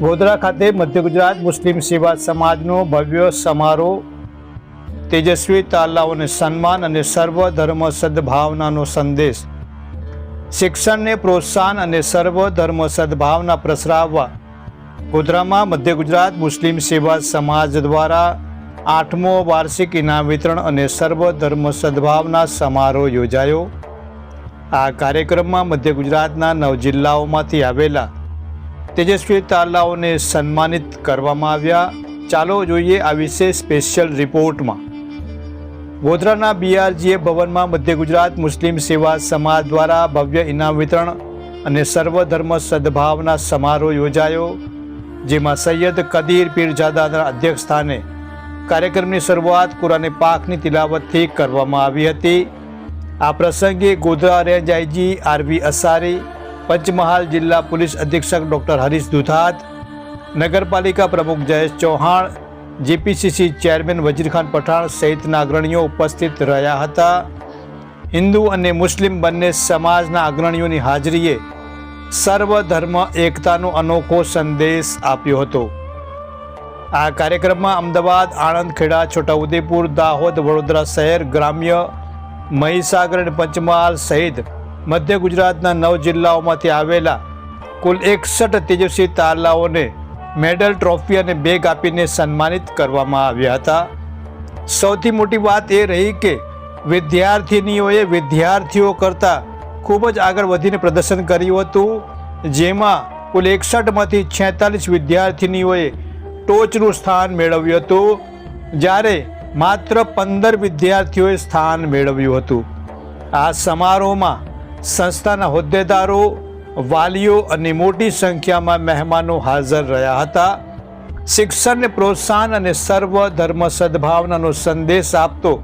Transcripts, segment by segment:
ગોધરા ખાતે મધ્ય ગુજરાત મુસ્લિમ સેવા સમાજનો ભવ્ય સમારોહ. તેજસ્વી તાલાઓને સન્માન અને સર્વ ધર્મ સદભાવનાનો સંદેશ. શિક્ષણને પ્રોત્સાહન અને સર્વ ધર્મ સદભાવના પ્રસરાવવા. ગોધરામાં મધ્ય ગુજરાત મુસ્લિમ સેવા સમાજ દ્વારા આઠમો વાર્ષિક ઇનામ વિતરણ અને સર્વ ધર્મ સદભાવના સમારોહ યોજાયો. આ કાર્યક્રમમાં મધ્ય ગુજરાતના નવ જિલ્લાઓમાંથી આવેલા તેજસ્વી તાલાઓને સન્માનિત કરવામાં આવ્યા. ચાલો જોઈએ આ વિશે સ્પેશિયલ રિપોર્ટમાં. ગોધરાના બીઆરજીએ ભવનમાં મધ્ય ગુજરાત મુસ્લિમ સેવા સમાજ દ્વારા ભવ્ય ઇનામ વિતરણ અને સર્વધર્મ સદભાવના સમારોહ યોજાયો, જેમાં સૈયદ કદીર પીરજાદાના અધ્યક્ષ સ્થાને કાર્યક્રમની શરૂઆત કુરાને પાકની તિલાવતથી કરવામાં આવી હતી. આ પ્રસંગે Godhra range IG RV Asari Panchmahal જિલ્લા પોલીસ અધિક્ષક ડૉક્ટર હરીશ દુધાત, નગરપાલિકા પ્રમુખ જયેશ ચૌહાણ, જીપીસીસી ચેરમેન વજીરખાન પઠાણ સહિતના અગ્રણીઓ ઉપસ્થિત રહ્યા હતા. હિન્દુ અને મુસ્લિમ બંને સમાજના અગ્રણીઓની હાજરીએ સર્વ ધર્મ, એકતાનો અનોખો સંદેશ આપ્યો હતો. આ કાર્યક્રમમાં અમદાવાદ, આણંદ, ખેડા, છોટાઉદેપુર, દાહોદ, વડોદરા શહેર, ગ્રામ્ય, મહીસાગર અને પંચમહાલ સહિત મધ્ય ગુજરાતના નવ જિલ્લાઓમાંથી આવેલા કુલ એકસઠ તેજસ્વી તારલાઓને મેડલ ટ્રોફી અને બેગ આપીને સન્માનિત કરવામાં આવ્યા હતા. સૌથી મોટી વાત એ રહી કે વિદ્યાર્થિનીઓએ વિદ્યાર્થીઓ કરતાં ખૂબ જ આગળ વધીને પ્રદર્શન કર્યું હતું, જેમાં કુલ એકસઠમાંથી છેતાલીસ વિદ્યાર્થિનીઓએ ટોચનું સ્થાન મેળવ્યું હતું, જ્યારે માત્ર પંદર વિદ્યાર્થીઓએ સ્થાન મેળવ્યું હતું. આ સમારોહમાં સંસ્થાના હોદ્દેદારો, વાલીઓ અને મોટી સંખ્યામાં મહેમાનો હાજર રહ્યા હતા. શિક્ષણને પ્રોત્સાહન અને સર્વ ધર્મ સદભાવનાનો સંદેશ આપતો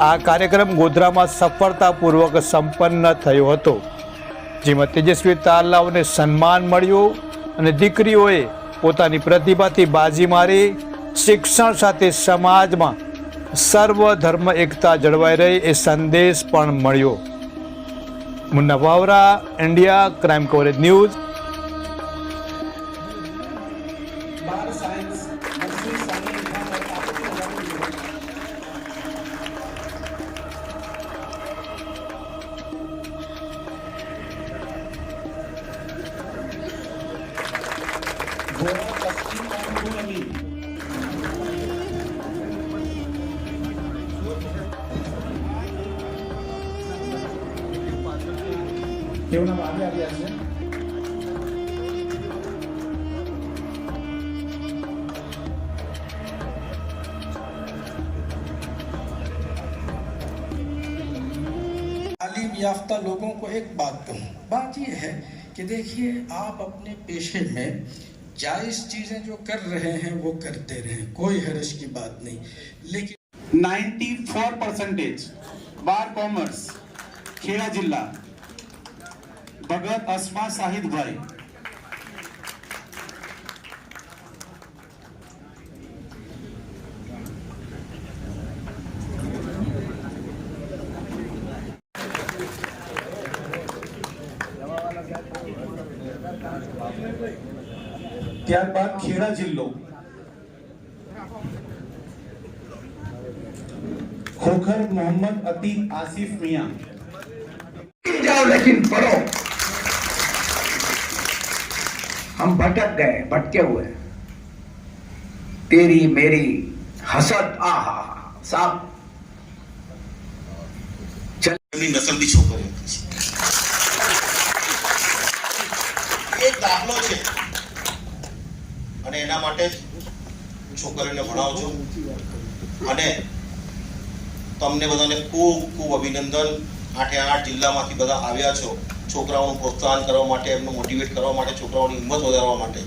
આ કાર્યક્રમ ગોધરામાં સફળતાપૂર્વક સંપન્ન થયો હતો. જેમાં તેજસ્વી તાલાઓને સન્માન મળ્યું અને દીકરીઓએ પોતાની પ્રતિભાથી બાજી મારી શિક્ષણ સાથે સમાજમાં સર્વ ધર્મ એકતા જળવાઈ રહી એ સંદેશ પણ મળ્યો. Munna Vavra India crime coverage news nursery સામે તેઓના ભાગે આવ્યા છે तालीम याफ्ता लोगों को एक बात कहूँ बात यह है कि देखिए आप अपने पेशे में जायज़ चीज़ें जो कर रहे हैं वो करते रहें कोई हर्ष की बात नहीं लेकिन 94 पर्सेंटेज बार કોમર્સ ખેડા જિલ્લા ભગત અસ્મા શાહિદભાઈ ત્યારબાદ ખેડા જિલ્લો खोखर मोहम्मद अतीक आसिफ मियां जाओ लेकिन पढ़ो हम भटक गए भटके हुए तेरी मेरी हसद आ हा साहब એમની નસલની છોકરીઓ હતી. એક દાખલો છે અને એના માટે જ હું છોકરીઓને ભણાવું છું અને તમને બધાને ખૂબ ખૂબ અભિનંદન આઠે આઠ જિલ્લામાંથી બધા આવ્યા છો છોકરાઓનું પ્રોત્સાહન કરવા માટે, એમનું મોટિવેટ કરવા માટે, છોકરાઓની હિંમત વધારવા માટે.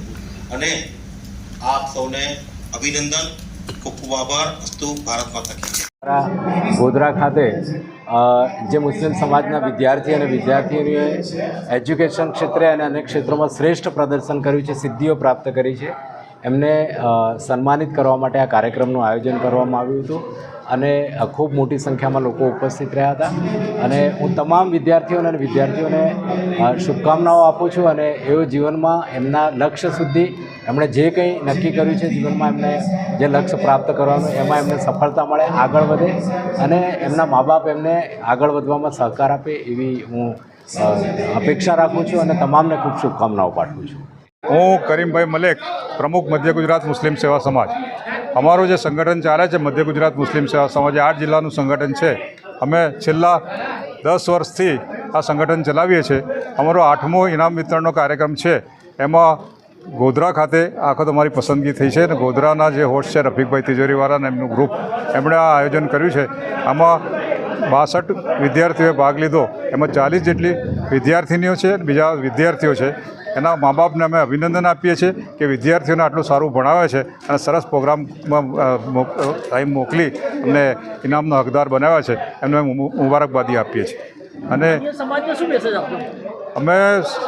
અને આપ સૌને અભિનંદન, ખૂબ ખૂબ આભાર. અસ્તુ ભારત માતા કી ગોધરા ખાતે જે મુસ્લિમ સમાજના વિદ્યાર્થી અને વિદ્યાર્થીઓએ એજ્યુકેશન ક્ષેત્રે અને અનેક ક્ષેત્રોમાં શ્રેષ્ઠ પ્રદર્શન કર્યું છે, સિદ્ધિઓ પ્રાપ્ત કરી છે, એમને સન્માનિત કરવા માટે આ કાર્યક્રમનું આયોજન કરવામાં આવ્યું હતું. અને ખૂબ મોટી સંખ્યામાં લોકો ઉપસ્થિત રહ્યા હતા. અને હું તમામ વિદ્યાર્થીઓને અને વિદ્યાર્થીઓને શુભકામનાઓ આપું છું અને એઓ જીવનમાં એમના લક્ષ્ય સુધી એમણે જે કંઈ નક્કી કર્યું છે જીવનમાં એમને જે લક્ષ્ય પ્રાપ્ત કરવાનું, એમાં એમને સફળતા મળે, આગળ વધે અને એમના મા બાપ એમને આગળ વધવામાં સહકાર આપે એવી હું અપેક્ષા રાખું છું અને તમામને ખૂબ શુભકામનાઓ પાઠવું છું. હું કરીમભાઈ મલેક, પ્રમુખ મધ્ય ગુજરાત મુસ્લિમ સેવા સમાજ. અમારું જે સંગઠન ચાલે છે, મધ્ય ગુજરાત મુસ્લિમ સેવા સમાજ આઠ જિલ્લાનું સંગઠન છે. અમે છેલ્લા દસ વર્ષથી આ સંગઠન ચલાવીએ છીએ. અમારો આઠમો ઇનામ વિતરણનો કાર્યક્રમ છે. એમાં ગોધરા ખાતે આખો તમારી પસંદગી થઈ છે અને ગોધરાના જે હોસ્ટ છે, રફીકભાઈ તિજોરીવાળાને એમનું ગ્રુપ એમણે આ આયોજન કર્યું છે. આમાં બાસઠ વિદ્યાર્થીઓએ ભાગ લીધો. એમાં ચાલીસ જેટલી વિદ્યાર્થિનીઓ છે બીજા વિદ્યાર્થીઓ છે. એના મા બાપને અમે અભિનંદન આપીએ છીએ કે વિદ્યાર્થીઓને આટલું સારું ભણાવે છે અને સરસ પ્રોગ્રામમાં ટાઈમ મોકલી અને ઇનામનો હકદાર બનાવ્યા છે. એમને મુબારકબાદી આપીએ છીએ. અને અમે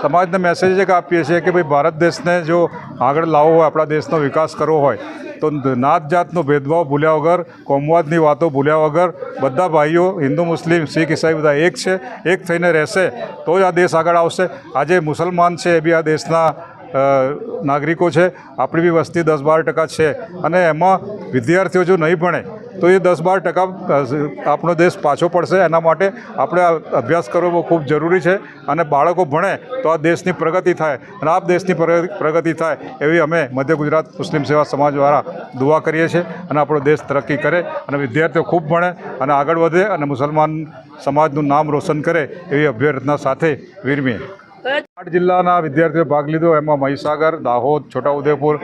સમાજને મેસેજ એક આપીએ છીએ કે ભાઈ ભારત દેશને જો આગળ લાવવો હોય આપણા દેશનો વિકાસ કરવો હોય તો નાત જાતનો ભેદભાવ ભૂલ્યા વગર, કોમવાદની વાતો ભૂલ્યા વગર, બધા ભાઈઓ, હિન્દુ, મુસ્લિમ, શીખ, ઈસાઈ બધા એક છે, એક થઈને રહેશે, તો જ આ દેશ આગળ આવશે. આજે મુસલમાન છે એ બી આ દેશના નાગરિકો છે, આપણી બી વસ્તી દસ બાર ટકા છે. અને એમાં વિદ્યાર્થીઓ જો નહીં ભણે તો એ દસ બાર ટકા આપણો દેશ પાછો પડશે. એના માટે આપણે અભ્યાસ કરવો ખૂબ જરૂરી છે અને બાળકો ભણે તો આ દેશની પ્રગતિ થાય અને આ દેશની પ્રગતિ થાય એવી અમે મધ્ય ગુજરાત મુસ્લિમ સેવા સમાજ દ્વારા દુઆ કરીએ છીએ અને આપણો દેશ તરક્કી કરે અને વિદ્યાર્થીઓ ખૂબ ભણે અને આગળ વધે અને મુસલમાન સમાજનું નામ રોશન કરે એવી અભ્યર્થના સાથે વિરમીએ. આઠ જિલ્લાના વિદ્યાર્થીઓએ ભાગ લીધો. એમાં મહીસાગર, દાહોદ, છોટાઉદેપુર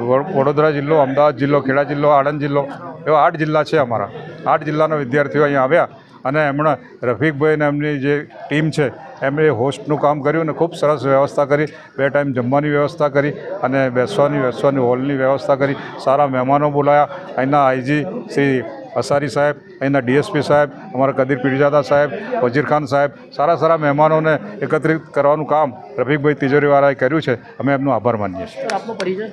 વડ- વડોદરા જિલ્લો, અમદાવાદ જિલ્લો, ખેડા જિલ્લો, આણંદ જિલ્લો. એવા આઠ જિલ્લા છે અમારા. આઠ જિલ્લાના વિદ્યાર્થીઓ અહીંયા આવ્યા અને એમણે રફીકભાઈ અને એમની જે ટીમ છે, એમણે હોસ્ટનું કામ કર્યું અને ખૂબ સરસ વ્યવસ્થા કરી. બે ટાઈમ જમવાની વ્યવસ્થા કરી અને બેસવાની બેસવાની હોલની વ્યવસ્થા કરી. સારા મહેમાનો બોલાયા. અહીંના આઈજી શ્રી અસારી સાહેબ, અહીંના ડીએસપી સાહેબ, અમારા કદીર પીરજાદા સાહેબ, વજીર ખાન સાહેબ, સારા સારા મહેમાનોને એકત્રિત કરવાનું કામ રફીકભાઈ તિજોરીવાળાએ કર્યું છે. અમે એમનો આભાર માનીએ છીએ.